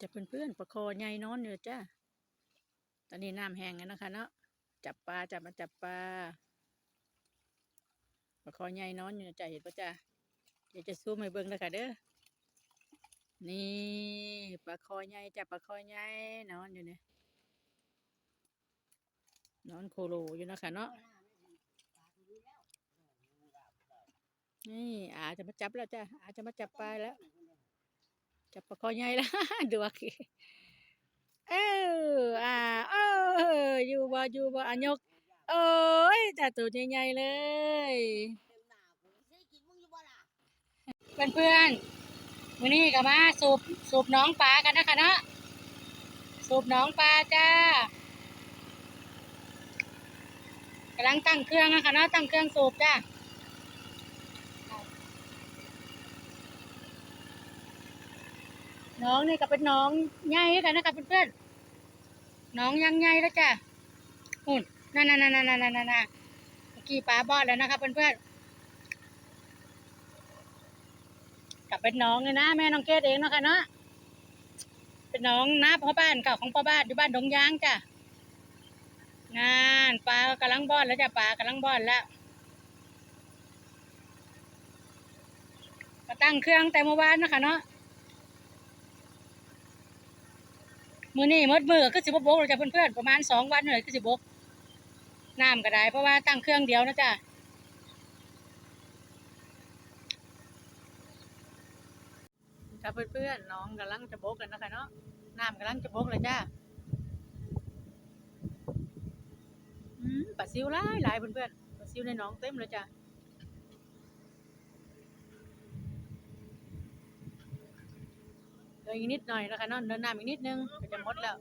จะเป็นเพื่อนๆประคอใหญ่นอนอยู่จ้าตอนนี้น้ำแห้งแล้วนะคะเนาะจับปลาจับมาจับปลาประคอใหญ่นอนอยู่จ้าเห็นปะจ้าเดี๋ยวจะซูมให้เบิ่งแล้วค่ะเด้อนี่ปลาคอใหญ่จับปลาคอใหญ่นอนอยู่เนี่ยนอนโคโลอยู่นะคะเนาะนี่อาจะมาจับแล้วจ้าอาจะมาจับปลาแล้ว จับปลาคอใหญ่ล้วดูอะคือเอออ่าเอออยู่บ่อยู่บ่อันยกโอ้ยจ่าตัวใหญ่ๆเลยเพื่อนเพื่อนมื้อนี้ก็มาสูบสูบน้องปลากันนะคะเนาะสูบน้องปลาจ้ากำลังตั้งเครื่องนะคะเนาะตั้งเครื่องสูบจ้า น้องนี่ก็เป็นน้องใหญ่กันนะครับเพื่อนๆน้องยังใหญ่แล้วจ้ะหุ่นนั่นนั่นนั่นนั่นนั่นนั่นเมื่อกี้ปลาบอดแล้วนะครับเพื่อนๆกับเป็นน้องเลยนะแม่น้องเกดเองนะคะเนาะเป็นน้องน้าพ่อบ้านเก่าของพ่อบ้านอยู่บ้านดงยางจ้ะงานปลากำลังบอดแล้วจ้ะปลากำลังบอดแล้วมาตั้งเครื่องแต่เมื่อวานนะคะเนาะ มือนี่มดมือก็สิบบกเราจะเพื่อนๆประมาณสองวันเลยก็สิบกน้ำก็ได้ เพราะว่าตั้งเครื่องเดียวนะจ๊ะถ้าเพื่อนๆน้องกำลังจะบกกันนะคะเนาะน้ำกำลังจะบกเลยจ้าอืมปลาซิวหลายหลายเพื่อนๆปลาซิวในหนองเต็มเลยจ้ะเหลื อีกนิดหน่อยนะคะนาะเดินน้ำอีกนิดนึงก็จะหมดแล้ว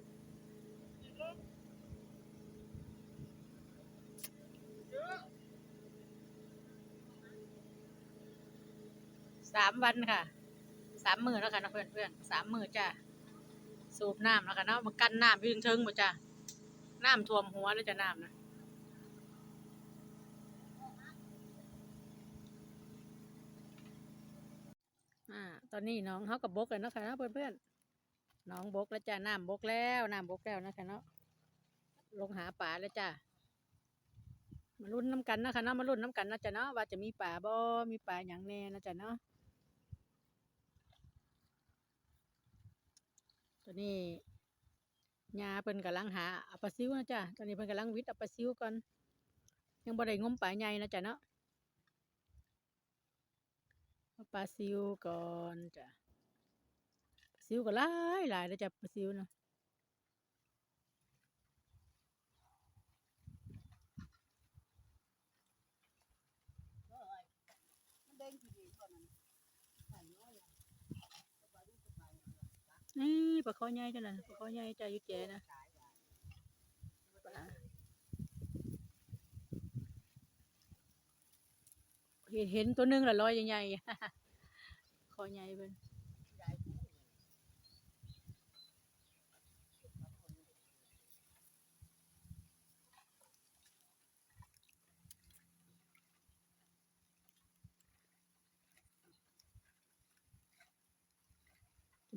สามวันค่ะสามมือแล้วค่ะนะเพื่อนเพื่อนสามมือจ้ะสูบน้ำแล้วค่ะเนาะมากั้นน้ำยืนเทิงหมดจ้ะน้ำท่วมหัวเลยจ้ะน้ำนะ อ่าตอนนี้น้องเขากับบกกันเนะค่ะเนาะเพื่อนเพื่อนๆน้องบกแล้วจ้ะน้ำบกแล้วน้ำบกแล้วนะคะเนาะลงหาปลาแล้วจ้ะมาลุ้นน้ำกันนะคะเนาะมาลุ้นน้ำกันนะจ้ะเนาะว่าจะมีปลาบ่มีปลาอย่างแน่นะจ้ะเนาะตอนนี้ยาเพิ่นกำลังหาอาปซิวนะจ๊ะตอนนี้เพิ่นกำลังวิทย์อาปซิวก่อนยังบ่ได้งมปลาใหญ่นะจ๊ะเนาะ เอาปลาซิวก่อนจ้ะซิวก็หลายหลายเลยจ้ะปลาซิวเนาะนี่ปลาคอใหญ่จ้ะน่ะปลาคอใหญ่จ้ะยู่แจนะปลา เห็นตัวหนึงละลอยใหญ่ๆคอใหญ่เพิ่น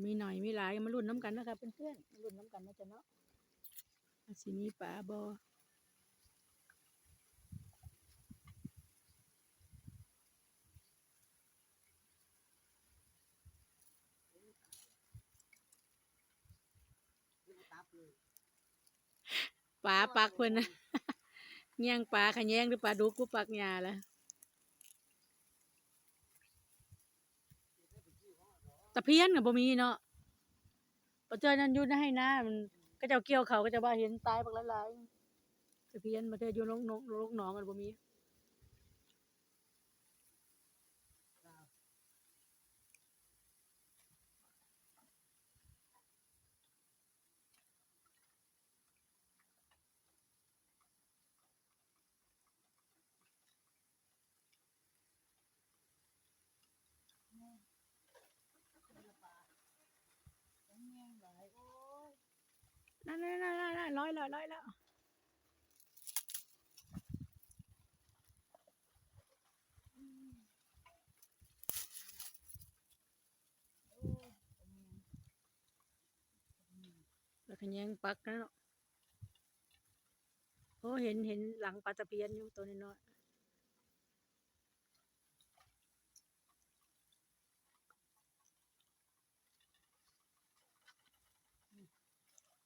มีหน่อยมีหลายมาลุ้นน้ำกันนะครับเพื่อนๆมาลุ้นน้ำกันนะจ๊ะเนาะว่าสิมีปลาบ่ ปลาปักเพิ่นนะเงี้ยงปลาขะแยงหรือปลาดุกกูปักหญ้าละตะเพียนก็บ่มีเนาะปัจจัยนั้นอยู่ในให้นามันก็เจ้าเกี่ยวเขาก็จะว่าเห็นตายบักหลายๆตะเพียนมาเทศอยู่ลงนกลงหนองกันบ่มี นั่นนั่นนั่นนั่นร้อยแล้วร้อยแล้วแล้วก็แยงปักนะเนาะโอ้เห็นเห็นหลังปลาตะเพียนอยู่ตัวน้อย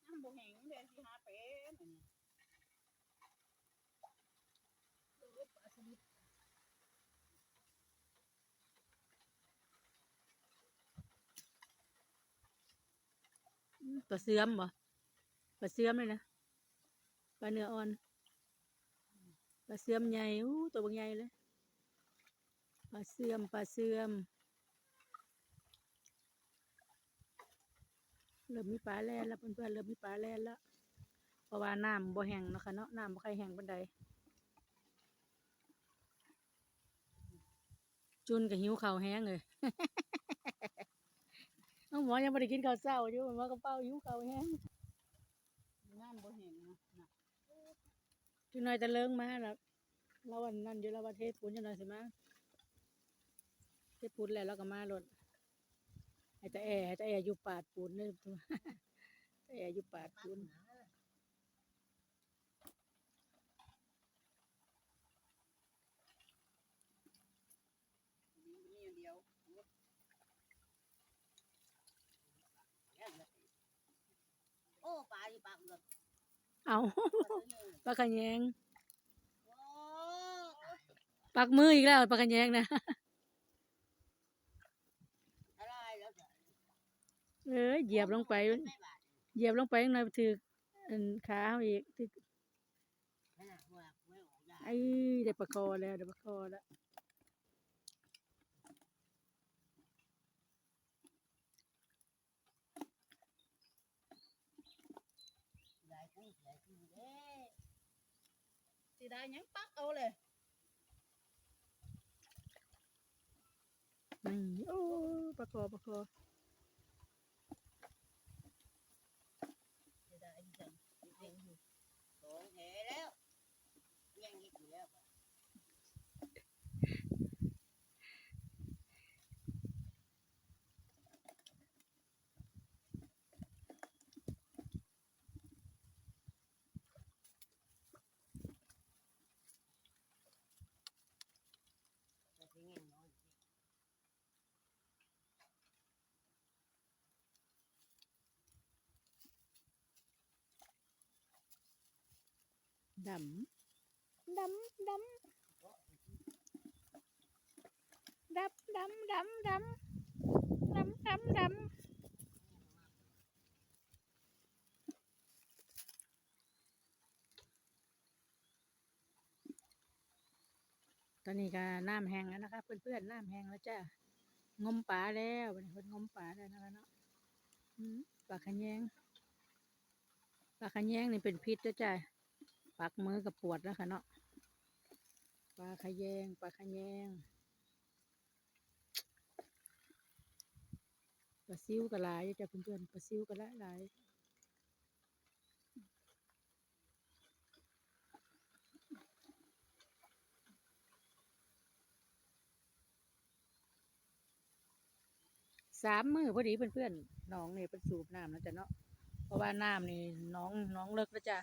น้ำบ่แห้งเดือนที่หาเป็นอันนี้ ๆอืม ปลาเสื่อมบ่ปลาเสื่อมเลยนะปลาเนื้ออ่อนปลาเสื่อมใหญ่อู้ตัวบางใหญ่เลยปลาเสื่อมปลาเสื่อมเริ่มมีปลาแล่นแล้วเพื่อนๆเริ่มมีปลาแล่นแล้วเพราะว่าน้ำบ่แห้งนะคะเนาะน้ำบ่ค่อยแห้งปานใดจุนกับหิวเข้าแห้งเลย น้องหมอยังไม่ได้กินข้าวเช้าอยู่หมอกระเป๋าหิวข้าวแห้งน้ำบ่แห้งนะน่ะจุนหน่อยตะเลิงมาแล้วเราวันนั้นอยู่แล้วว่าเทศปุนจังหน่อยสิมาเทศปุนแล้วเราก็มาโลดให้แต่แอร์ให้แต่แอร์อยู่ปาดปูนเด้อตัวแต่แอร์อยู่ปาดปูน มีมีอันเดียว โอ้ปลาอยู่ปากเอือกเอาปลาขะแยงโอ้ปักมืออีกแล้วปลาขะแยงนะอะไรแล้วจ้ะเอ้ยเหยียบลงไปไม่บาดเหยียบลงไปข้างในถืออันขาเขาอีกถือนั่นน่ะหัวไม่ออกได้ไอ้ได้ปลาคอแล้วได้ปลาคอแล้ว ได้กูได้กูเด้สิ ได้ยังปักเอาเลยนี่โอ้ปลาคอปลาคอ สิได้อีกจังเด้งอยู่สองแผลแล้วยังอีกอยู่แล้ว แต่ที่นี่น้อย ดำ ดำ ดำ ดำ ดำ ดำ ดำ ดำ ดำ ดำตอนนี้ก็น้ำแห้งแล้วนะคะเพื่อนๆน้ำแห้งแล้วจ้างมปลาแล้ววันนี้เพิ่นงมปลาแล้วนะคะเนาะอืมปลาขะแยงปลาขะแยงนี่เป็นพิษแล้วจ้ะ ปักมือกับปวดแล้วค่ะเนาะปลาขแยงปลาขแยงปลาซิวก็หลายจ้ะเพื่อนๆปลาซิวก็หลายหลายสามมือพอดีเพื่อนๆน้องนี่เป็นสูบน้ำแล้วจ้ะเนาะเพราะว่าน้ำนี่น้องน้องเลิกแล้วจ้ะ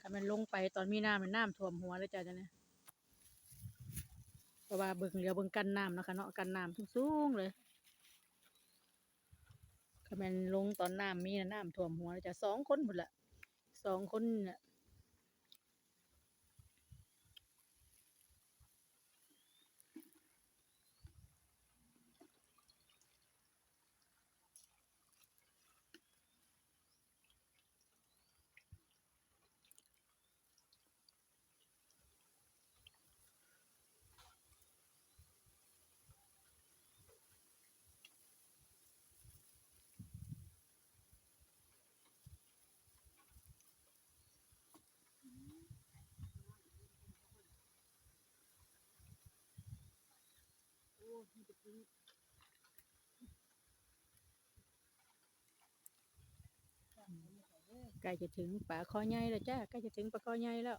ถ้ามันลงไปตอนมีน้ำมันน้ำท่วมหัวเลยจ้ะจ้ะเนี่ยเพราะว่าเบิ่งเรือเบิ่งกันน้ำนะคะเนาะกันน้ำสูงๆเลยถ้ามันลงตอนน้ำมีนะน้ำท่วมหัวเลยจ้ะสองคนหมดละสองคนน่ะใกล้จะถึงป่าคอใหญ่แล้วจ้าใกล้จะถึงป่าคอใหญ่แล้ว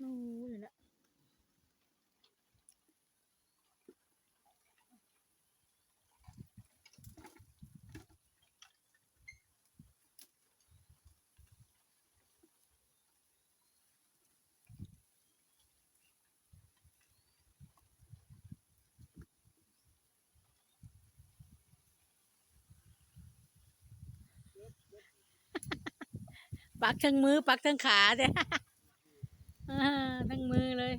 นู่นเลยนะ ปักทั้งมือ ปักทั้งขาเด้อ่าทั้งมือเลย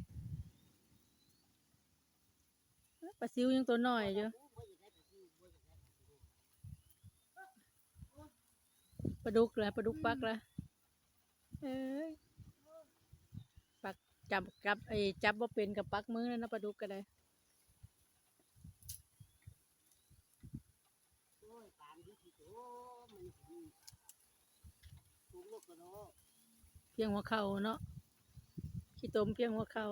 ปลาซิวยังตัวน้อยอยู่ปลาดุกละปลาดุกปักละเอ้ยปักจับกับไอ้จับว่าเป็นกับปักมือแล้วนะปลาดุกก็ได้ โอ้ยปานที่โตมันสูงลู กกระโดดเพียงหัวเข่าเนาะขี้ตมเพียงหัวเข่า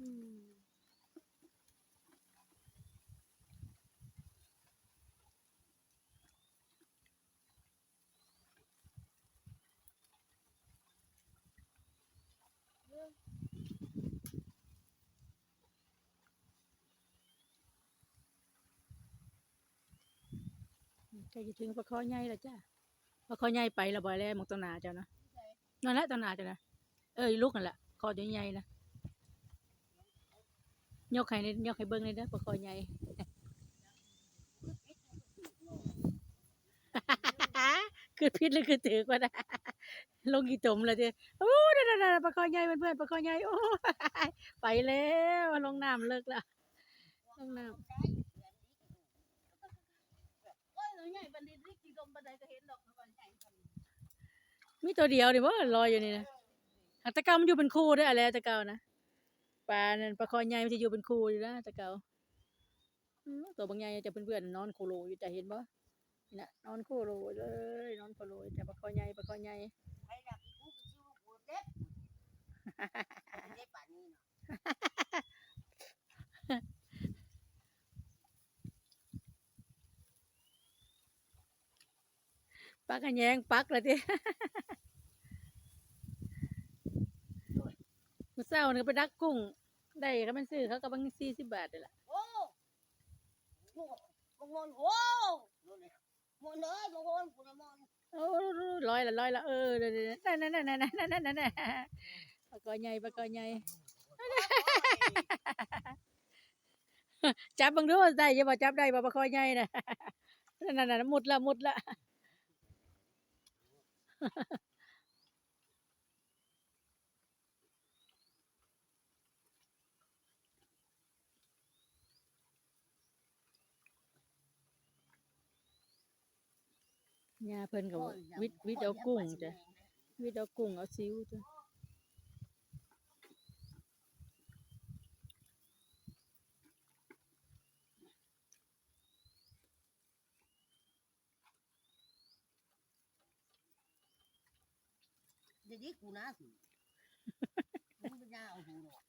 ใกล้จะถึงปลาคอใหญ่แล้วจ้ะปลาคอใหญ่ไปละบ่อยแล้วหมองตัวหนาเจ้านะนั่นแหละตัวหนาเจ้านะเอ้ยลูกนั่นแหละคอใหญ่ๆนะ ยกให้นี่ยกให้เบิ้งเลยเด้อปลาคอใหญ่คือพิษหรือคือถือกว่านะลงกี่ตุ่มเลยเจ้โอ้นั่นปลาคอใหญ่เพื่อนๆปลาคอใหญ่โอ้ยไปแล้วลงน้ำเลิกแล้วลงน้ำโอ้ยเราใหญ่บันดิตริกที่ดมบันไดก็เห็นดอกมันใหญ่คนมีตัวเดียวดิว่าลอยอยู่นี่นะหากตะกามันอยู่เป็นคู่ด้วยอะไรตะเกานะ ปลานั่นปลาคอใหญ่มันจะอยู่เป็นครูอยู่นะตะเก่าอืมตัวบางใหญ่จะเป็นเพื่อนนอนโคโลอยู่จะเห็นบ่นี่นะนอนโคโลเลย นอนโคโลแต่ปลาคอใหญ่ปลาคอใหญ่ใครดักอีกกูก็ชื่อกูเด็บเด็บป่านนี้เนาะปักกันแยงปักเลยทีมื้อเช้านี่ก็ไปดักกุ้ง ได้ก็มันซื้อเขาก็บางสี่สิบบาทนี่แหละโอ้โหบางคนโอ้มอนเลยบางคนกูนะมอนโอ้ร้อยละร้อยละเออเดี๋ยวๆนั่นนั่นนั่นนั่นนั่นนั่นนั่นปลากอใหญ่ปลากอใหญ่จับบังดูได้อยังบ่จับได้บ่ปลาคอใหญ่น่ะนั่นนั่นนั่นมุดละมุดละ ยาเพิ่นก็วิทวิทเอากุ้งจ้ะวิทเอากุ้งเอาซิวจ้ะเดี๋ยวนี้กูนะสิมึงไม่น่าเอาหูหรอก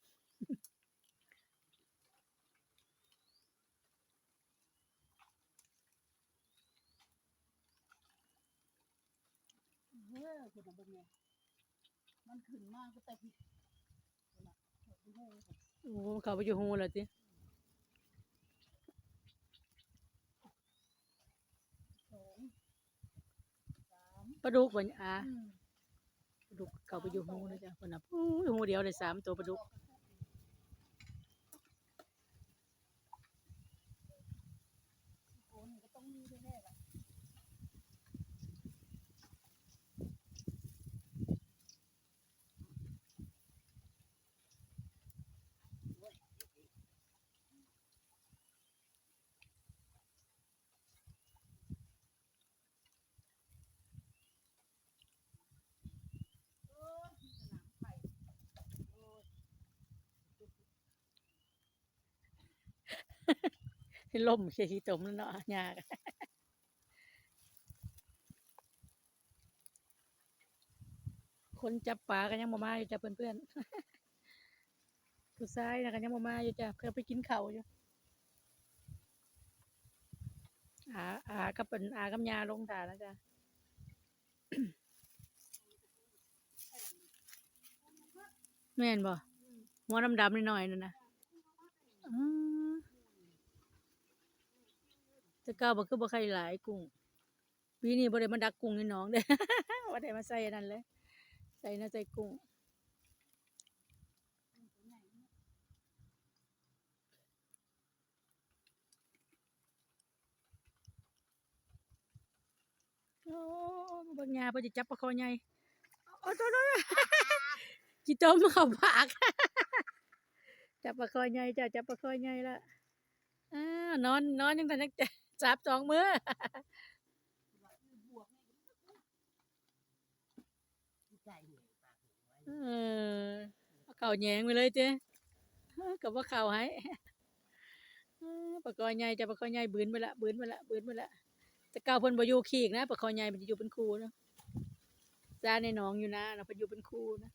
เฮ้ยคุณเอาเบิ่งเนี่ยมันขึ้นมากก็แต่พี่น่ะดูหูโอ้เขาไปอยู่หูแล้วสิสองสามปลาดุกบ่นอาอืมปลาดุกเขาไปอยู่หูเลยจ้ะคนน่ะอู้ยหูเดียวได้สามตัวปลาดุกโอ้นี่ก็ต้องมีแน่ๆล่ะ ล่มเสียตมแล้วเนาะยากคนจับปลากันยังมามาอยู่จ้ะเพื่อนๆผู้ชายนะกันยังมามาอยู่จ้ะเพื่อไปกินเข้าอยู่อาอากับเป็นอากับยาลงถ่านแล้วจ้ะแม่นบ่หัวดำๆนิดหน่อยนั่นนะอืม แต่เก่าบ่คือบ่ใครหลายกุ้งปีนี้บ่ได้มาดักกุ้งในหนองเด้บ่ได้มาใส่นนั้นเลยใส่น่าใส่กุ้งโอ้บิ่งยาเพิ่นสิจับปลาคอใหญ่โอ้โตโตจิต้มเข้าปากจับปลาคอใหญ่จ้ะจับปลาคอใหญ่ละอ่านอนนอนยังทันจะ จับสองมือใจเหนื่อยปากเหนื่อยเออเอาเข่าแยงไปเลยเจ้กับว่าเข่าให้เออปลาคอใหญ่จะปลาคอใหญ่บืนไปละบืนไปละบืนไปละแต่เก่าเพิ่นบ่อยู่ขี้อีกนะปลาคอใหญ่มันจะอยู่เป็นครูเนาะจ้าในหนองอยู่นะเราเพิ่นอยู่เป็นครูนะ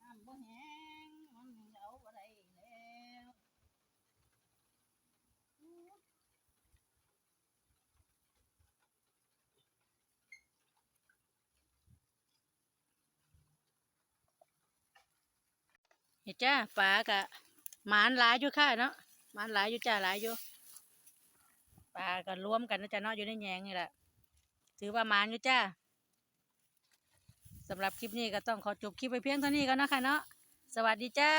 น้ำบ่แห้งมันเอาบ่ได้แล้ว เห็นจ้าปลากะหมานหลายอยู่ค่ะเนาะหมานหลายอยู่จ้าหลายอยู่ปลาก็รวมกันนะจ้าเนาะอยู่ในแยงนี่แหละถือว่าหมานอยู่จ้าสำหรับคลิปนี้ก็ต้องขอจบคลิปไปเพียงเท่านี้กันนะคะเนาะสวัสดีจ้า